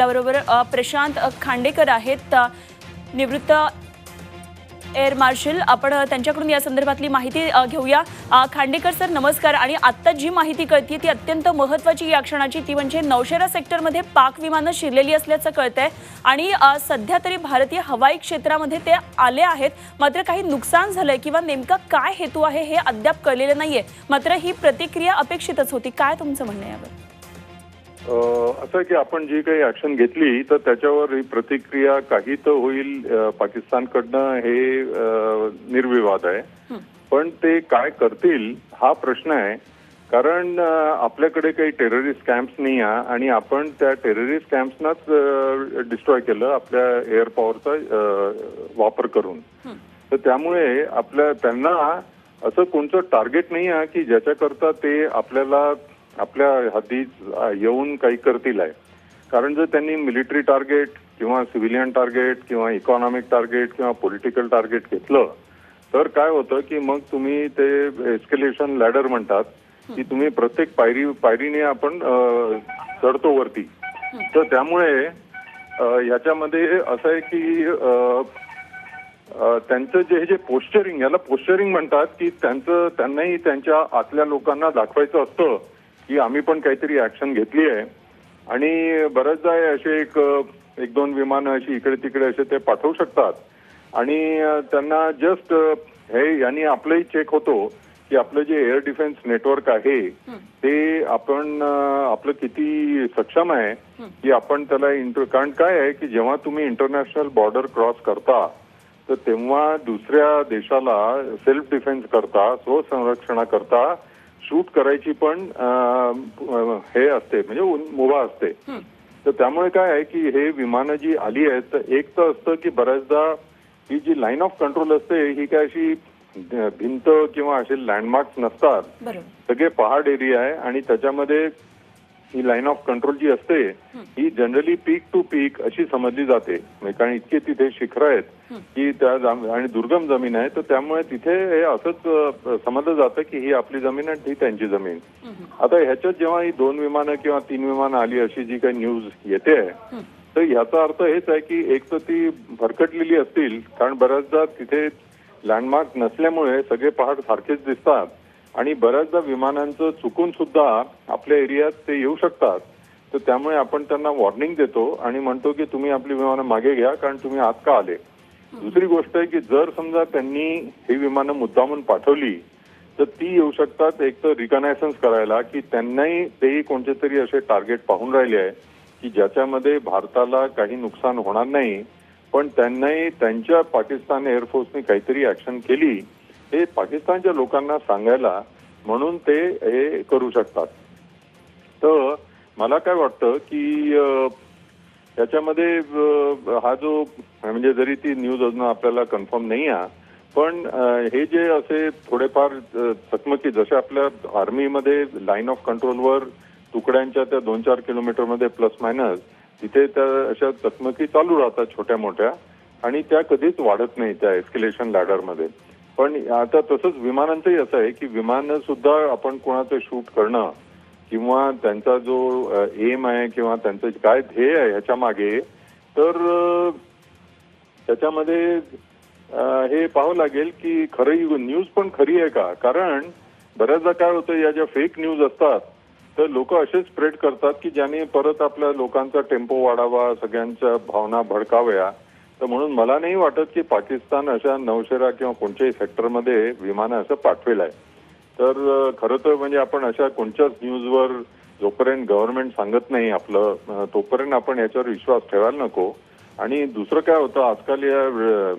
आपल्याबरोबर प्रशांत खांडेकर आहेत. निवृत्त एअर मार्शल. आपण त्यांच्याकडून या संदर्भातली माहिती घेऊया. खांडेकर सर नमस्कार. आणि आत्ता जी माहिती कळते ती अत्यंत महत्त्वाची या क्षणाची. ती म्हणजे नौशेरा सेक्टरमध्ये पाक विमानं शिरलेली असल्याचं कळतंय. आणि सध्या तरी भारतीय हवाई क्षेत्रामध्ये ते आले आहेत. मात्र काही नुकसान झालंय किंवा नेमका काय हेतू आहे हे अद्याप कळलेलं नाहीये. मात्र ही प्रतिक्रिया अपेक्षितच होती. काय तुमचं म्हणणं यावर? असं आहे की आपण जी काही ऍक्शन घेतली तर त्याच्यावर ही प्रतिक्रिया काही तर होईल पाकिस्तानकडनं हे निर्विवाद आहे. पण ते काय करतील हा प्रश्न आहे. कारण आपल्याकडे काही टेररिस्ट कॅम्प्स नाही आहे आणि आपण त्या टेररिस्ट कॅम्प्सनाच डिस्ट्रॉय केलं आपल्या एअर पॉवरचा वापर करून. तर त्यामुळे आपल्या त्यांना असं कोणतं टार्गेट नाही आहे की ज्याच्याकरता ते आपल्याला आपल्या हद्दीत येऊन काही करतील आहे. कारण जर त्यांनी मिलिटरी टार्गेट किंवा सिव्हिलियन टार्गेट किंवा इकॉनॉमिक टार्गेट किंवा पॉलिटिकल टार्गेट घेतलं तर काय होतं की मग तुम्ही ते एस्केलेशन लॅडर म्हणतात की तुम्ही प्रत्येक पायरी पायरीने आपण चढतो वरती. तर त्यामुळे याच्यामध्ये ह्याच्यामध्ये असं आहे की त्यांचं जे जे पोस्चरिंग याला पोस्चरिंग म्हणतात की त्यांचं त्यांनाही त्यांच्या आतल्या लोकांना दाखवायचं असतं. की आम्ही पण काहीतरी ऍक्शन घेतली आहे. आणि बऱ्याचदा हे असे एक एक दोन विमानं अशी इकडे तिकडे असे ते पाठवू शकतात. आणि त्यांना जस्ट हे यांनी आपलंही चेक होतो की आपलं जे एअर डिफेन्स नेटवर्क आहे ते आपण आपलं किती सक्षम आहे की आपण त्याला इंटर कारण काय आहे की जेव्हा तुम्ही इंटरनॅशनल बॉर्डर क्रॉस करता तर तेव्हा दुसऱ्या देशाला सेल्फ डिफेन्स करता स्वसंरक्षणाकरता शूट करायची पण हे असते म्हणजे मुभा असते. तर त्यामुळे काय आहे की हे विमानं जी आली आहेत तर एक तर असतं की बऱ्याचदा ही जी लाईन ऑफ कंट्रोल असते ही काय अशी भिंत किंवा असे लँडमार्क्स नसतात. सगळे पहाड एरिया आहे आणि त्याच्यामध्ये ही लाईन ऑफ कंट्रोल जी असते ही. जनरली पीक टू पीक अशी समजली जाते. म्हणजे कारण इतके तिथे शिखर आहेत की त्या आणि दुर्गम जमीन आहे तर त्यामुळे तिथे हे असंच समजलं जातं की ही आपली जमीन आहे ती त्यांची जमीन. आता ह्याच्यात जेव्हा ही दोन विमानं किंवा तीन विमानं आली अशी जी काही न्यूज येते आहे तर ह्याचा अर्थ हेच आहे की एक तर ती भरकटलेली असतील कारण बऱ्याचदा तिथे लँडमार्क नसल्यामुळे सगळे पहाड सारखेच दिसतात. आणि बऱ्याचदा विमानांचं चुकून सुद्धा आपल्या एरियात ते येऊ शकतात. तर त्यामुळे आपण त्यांना वॉर्निंग देतो आणि म्हणतो की तुम्ही आपली विमानं मागे घ्या कारण तुम्ही आत का आले? दुसरी गोष्ट आहे की जर समजा त्यांनी ही विमानं मुद्दामून पाठवली तर ती येऊ शकतात एक तर रिकनायसन्स करायला की त्यांनाही तेही कोणते तरी असे टार्गेट पाहून राहिले आहे की ज्याच्यामध्ये भारताला काही नुकसान होणार नाही. पण त्यांनाही त्यांच्या पाकिस्तान एअरफोर्सने काहीतरी ऍक्शन केली हे पाकिस्तानच्या लोकांना सांगायला म्हणून ते हे करू शकतात. तर मला काय वाटतं की त्याच्यामध्ये हा जो म्हणजे जरी ती न्यूज अजून आपल्याला कन्फर्म नाही आहे पण हे जे असे थोडेफार चकमकी जसे आपल्या आर्मीमध्ये लाईन ऑफ कंट्रोलवर तुकड्यांच्या त्या दोन चार किलोमीटरमध्ये प्लस मायनस तिथे त्या अशा चकमकी चालू राहतात छोट्या मोठ्या आणि त्या कधीच वाढत नाही त्या एस्केलेशन लॅडरमध्ये पण आता तसंच विमानांचंही असं आहे की विमानं सुद्धा आपण कोणाचं शूट करणं किंवा त्यांचा जो एम आहे किंवा त्यांचं काय ध्येय आहे ह्याच्या मागे तर त्याच्यामध्ये हे पाहावं लागेल की खरं न्यूज पण खरी आहे का? कारण बऱ्याचदा काय होतं या ज्या फेक न्यूज असतात तर लोक असे स्प्रेड करतात की ज्याने परत आपल्या लोकांचा टेम्पो वाढावा सगळ्यांच्या भावना भडकाव्या. तर म्हणून मला नाही वाटत की पाकिस्तान अशा नौशेरा किंवा कोणत्याही सेक्टरमध्ये विमानं असं पाठवेल आहे तर खरं तर म्हणजे आपण अशा कोणत्याच न्यूजवर जोपर्यंत गव्हर्नमेंट सांगत नाही आपलं तोपर्यंत आपण याच्यावर विश्वास ठेवायला नको. आणि दुसरं काय होतं आजकाल या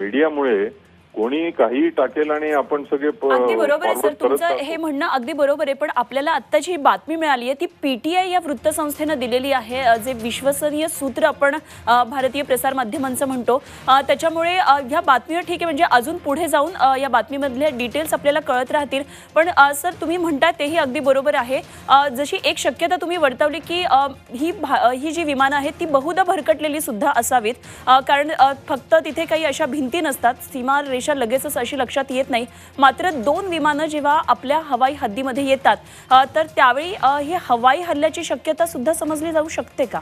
मीडियामुळे कोणी काही टाकेल आणि आपण सगळे अगदी बरोबर आहे सर. तुमचं. हे म्हणणं अगदी बरोबर आहे पण आपल्याला आत्ताची ही बातमी मिळाली आहे ती पीटीआय या वृत्तसंस्थेनं दिलेली आहे जे विश्वसनीय सूत्र आपण भारतीय प्रसार माध्यमांचं म्हणतो. त्याच्यामुळे ह्या बातमीवर ठीक आहे म्हणजे अजून पुढे जाऊन या बातमीमधले डिटेल्स आपल्याला कळत राहतील. पण सर तुम्ही म्हणताय तेही अगदी बरोबर आहे. जशी एक शक्यता तुम्ही वर्तवली की ही ही जी विमानं आहेत ती बहुधा भरकटलेली सुद्धा असावीत. कारण फक्त तिथे काही अशा भिंती नसतात. सीमा रेषा लगेचच अशी लक्षात येत नाही. मात्र दोन विमानं जेव्हा आपल्या हवाई हद्दीमध्ये येतात तर त्यावेळी हे ही हवाई हल्ल्याची शक्यता सुद्धा समजली जाऊ शकते का?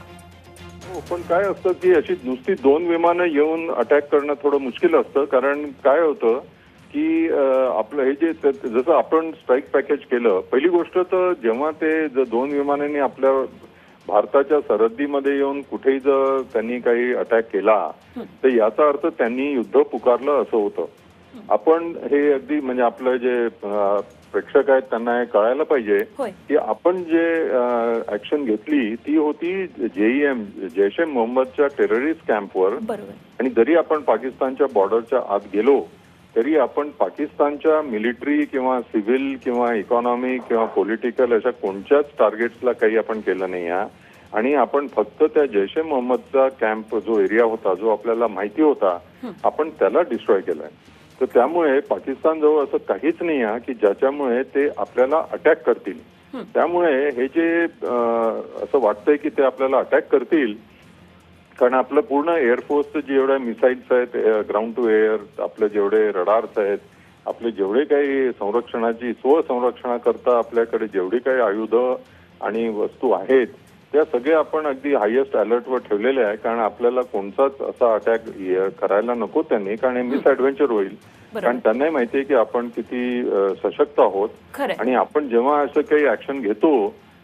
हो, पण काय असतं की अशी नुसती दोन विमानं येऊन अटॅक करणं थोडं मुश्किल असतं. कारण काय होतं की आपलं हे जे जसं आपण स्ट्राईक पॅकेज केलं पहिली गोष्ट तर जेव्हा ते ज- दोन विमानांनी आपल्या भारताच्या सरहद्दीमध्ये येऊन कुठेही जर त्यांनी काही अटॅक केला तर याचा अर्थ त्यांनी युद्ध पुकारलं असं होतं. आपण हे अगदी म्हणजे आपलं जे प्रेक्षक आहेत त्यांना हे कळायला पाहिजे की आपण जे ऍक्शन घेतली ती होती जेईएम जैश ए मोहम्मदच्या टेररिस्ट कॅम्पवर आणि जरी आपण पाकिस्तानच्या बॉर्डरच्या आत गेलो तरी आपण पाकिस्तानच्या मिलिटरी किंवा सिव्हिल किंवा इकॉनॉमी किंवा पॉलिटिकल अशा कोणत्याच टार्गेट्सला काही आपण केलं नाही आहे आणि आपण फक्त त्या जैश ए मोहम्मदचा कॅम्प जो एरिया होता जो आपल्याला माहिती होता आपण त्याला डिस्ट्रॉय केलाय. तर त्यामुळे पाकिस्तान जवळ असं काहीच नाही आहे की ज्याच्यामुळे ते आपल्याला अटॅक करतील. त्यामुळे हे जे असं वाटतंय की ते आपल्याला अटॅक करतील कारण आपलं पूर्ण एअरफोर्सचं जेवढ्या मिसाईल्स आहेत ग्राउंड टू एअर आपले जेवढे रडार्स आहेत आपले जेवढे काही संरक्षणाची स्वसंरक्षणाकरता आपल्याकडे जेवढी काही आयुध आणि वस्तू आहेत त्या सगळे आपण अगदी हायएस्ट अलर्टवर ठेवलेले आहे कारण आपल्याला कोणताच असा अटॅक करायला नको त्यांनी कारण मिस ऍडव्हेंचर होईल. कारण त्यांनाही माहितीये की आपण किती सशक्त आहोत. आणि आपण जेव्हा असं काही ऍक्शन घेतो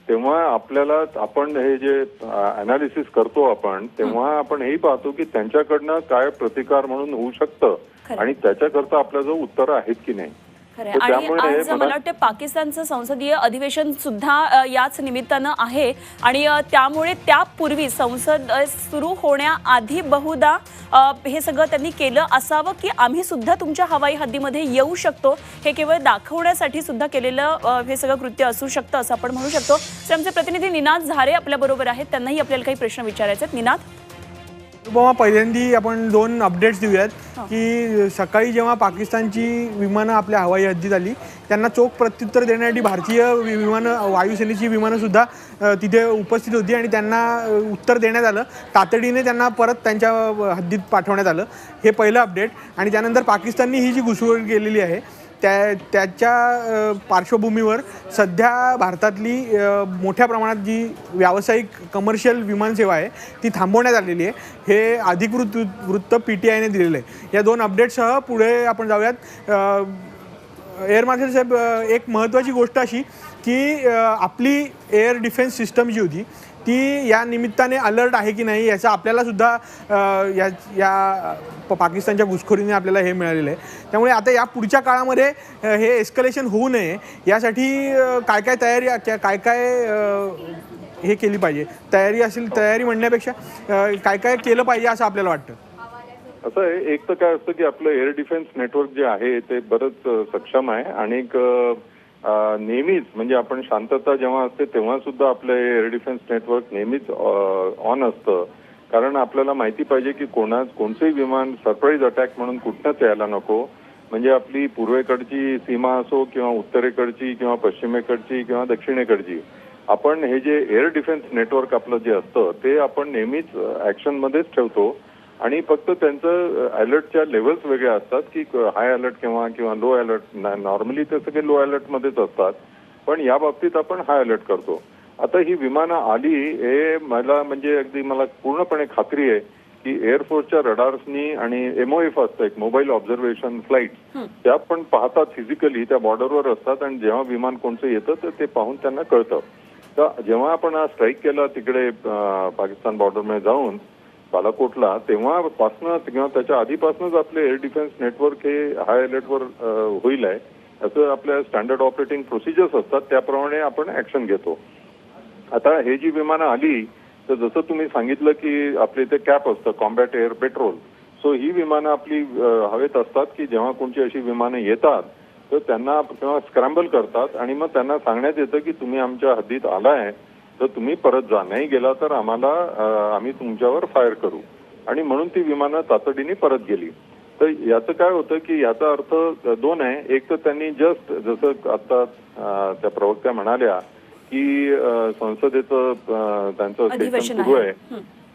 तेव्हा आपल्याला आपण हे जे अनालिसिस करतो आपण तेव्हा आपण हेही पाहतो की त्यांच्याकडनं काय प्रतिकार म्हणून होऊ शकतं. आणि त्याच्याकरता आपल्याजवळ उत्तरं आहेत की नाही. आणि आज मला- वाटतं पाकिस्तानचं संसदीय अधिवेशन सुद्धा याच निमित्तानं आहे. आणि त्यामुळे त्यापूर्वी संसद सुरू होण्याआधी बहुधा हे सगळं त्यांनी केलं असावं की आम्ही सुद्धा तुमच्या हवाई हद्दीमध्ये येऊ शकतो. हे केवळ दाखवण्यासाठी सुद्धा केलेलं हे सगळं कृत्य असू शकतं असं आपण म्हणू शकतो. तर आमचे प्रतिनिधी निनाद झारे आपल्या बरोबर आहेत. त्यांनाही आपल्याला काही प्रश्न विचारायचे आहेत. निनाद? अनुपमा पहिल्यांदी आपण दोन अपडेट्स देऊयात की सकाळी जेव्हा पाकिस्तानची विमानं आपल्या हवाई हद्दीत आली त्यांना चोख प्रत्युत्तर देण्यासाठी भारतीय विमानं वायुसेनेची विमानं सुद्धा अ, तिथे उपस्थित होती आणि त्यांना उत्तर देण्यात आलं. तातडीने त्यांना परत त्यांच्या हद्दीत पाठवण्यात आलं. हे पहिलं अपडेट आणि त्यानंतर पाकिस्ताननी ही जी घुसखोरी केलेली आहे त्या त्याच्या पार्श्वभूमीवर सध्या भारतातली मोठ्या प्रमाणात जी व्यावसायिक कमर्शियल विमानसेवा आहे ती थांबवण्यात आलेली आहे. हे अधिकृत वृत्त पी टी आयने दिलेलं आहे. या दोन अपडेटसह पुढे आपण जाऊयात. एअर मार्शल साहेब एक महत्त्वाची गोष्ट अशी की आपली एअर डिफेन्स सिस्टम जी होती ती या निमित्ताने अलर्ट आहे की नाही याचा आपल्याला सुद्धा या या प- पाकिस्तानच्या घुसखोरीने आपल्याला हे मिळालेलं आहे. त्यामुळे आता या पुढच्या काळामध्ये हे एस्कलेशन होऊ नये यासाठी काय काय तयारी काय काय हे केली पाहिजे? तयारी असेल तयारी म्हणण्यापेक्षा काय काय केलं पाहिजे असं आपल्याला वाटतं? असं आहे एक तर काय असतं की आपलं एअर डिफेन्स नेटवर्क जे आहे ते बरंच सक्षम आहे. आणि नेहमीच म्हणजे आपण शांतता जेव्हा असते तेव्हा सुद्धा आपलं एअर डिफेन्स नेटवर्क नेहमीच ऑन असतं. कारण आपल्याला माहिती पाहिजे की कोणा कोणचंही विमान सरप्राईज अटॅक म्हणून कुठनंच यायला नको. म्हणजे आपली पूर्वेकडची सीमा असो किंवा उत्तरेकडची किंवा पश्चिमेकडची किंवा दक्षिणेकडची आपण हे जे एअर डिफेन्स नेटवर्क आपलं जे असतं ते आपण नेहमीच ऍक्शनमध्येच ठेवतो. आणि फक्त त्यांचं अलर्टच्या लेवल्स वेगळ्या असतात की हाय अलर्ट किंवा किंवा लो अलर्ट नॉर्मली ते सगळे लो अलर्ट मध्येच असतात. पण या बाबतीत आपण हाय अलर्ट करतो. आता ही विमानं आली हे मला म्हणजे अगदी मला पूर्णपणे खात्री आहे की एअरफोर्सच्या रडार्सनी आणि एमओएफ असतं एक मोबाईल ऑब्झर्वेशन फ्लाईट त्या पण पाहतात फिजिकली त्या बॉर्डरवर असतात आणि जेव्हा विमान कोणचं येतं तर ते पाहून त्यांना कळतं. तर जेव्हा आपण हा स्ट्राईक केला तिकडे पाकिस्तान बॉर्डरमध्ये जाऊन बालाकोटला तेव्हापासनं किंवा त्याच्या आधीपासूनच आपले एअर डिफेन्स नेटवर्क हे हाय अलर्टवर होईल आहे असं आपल्या स्टँडर्ड ऑपरेटिंग प्रोसिजर्स असतात त्याप्रमाणे आपण ऍक्शन घेतो. आता हे जी विमानं आली तर जसं तुम्ही सांगितलं की आपल्या इथे कॅप असतं कॉम्बॅट एअर पेट्रोल सो ही विमानं आपली हवेत असतात की जेव्हा कोणची अशी विमानं येतात तर त्यांना किंवा स्क्रॅम्बल करतात आणि मग त्यांना सांगण्यात येतं की तुम्ही आमच्या हद्दीत आलाय तर तुम्ही परत जा. नाही गेला तर आम्हाला आम्ही तुमच्यावर फायर करू. आणि म्हणून ती विमानं तातडीने परत गेली. तर याचं काय होतं की याचा अर्थ दोन आहे. एक तर त्यांनी जस्ट जसं आता त्या प्रवक्त्या म्हणाल्या की संसदेचं त्यांचं सेशन अधिवेशन सुरू आहे.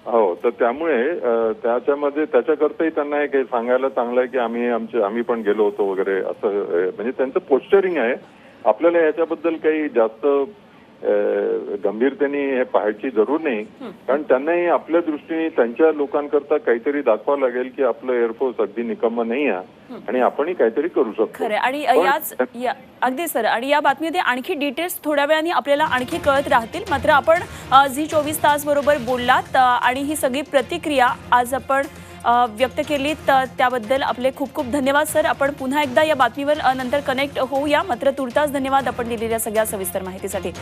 हो. तर त्यामुळे त्याच्यामध्ये त्याच्याकरताही त्यांना काही सांगायला चांगलं आहे की आम्ही आमचे आम्ही पण गेलो होतो वगैरे असं म्हणजे त्यांचं पोस्चरिंग आहे. आपल्याला याच्याबद्दल काही जास्त गंभीरतेने हे पाहायची जरूर नाही. कारण त्यांनाही आपल्या दृष्टीने त्यांच्या लोकांकरता काहीतरी दाखवावं लागेल की आपलं एअरफोर्स अगदी निकम्म नाही आहे आणि आपणही काहीतरी करू शकतो. खरं आणि याच या अगदी सर. आणि या बातमीमध्ये आणखी डिटेल्स थोड्या वेळाने आपल्याला आणखी कळत राहतील. मात्र आपण झी चोवीस तास बरोबर बोललात आणि ही सगळी प्रतिक्रिया आज आपण व्यक्त केली तर त्याबद्दल आपले खूप खूप धन्यवाद सर. आपण पुन्हा एकदा या बातमीवर नंतर कनेक्ट होऊया. मात्र तुर्तास धन्यवाद आपण दिलेल्या सगळ्या सविस्तर माहितीसाठी.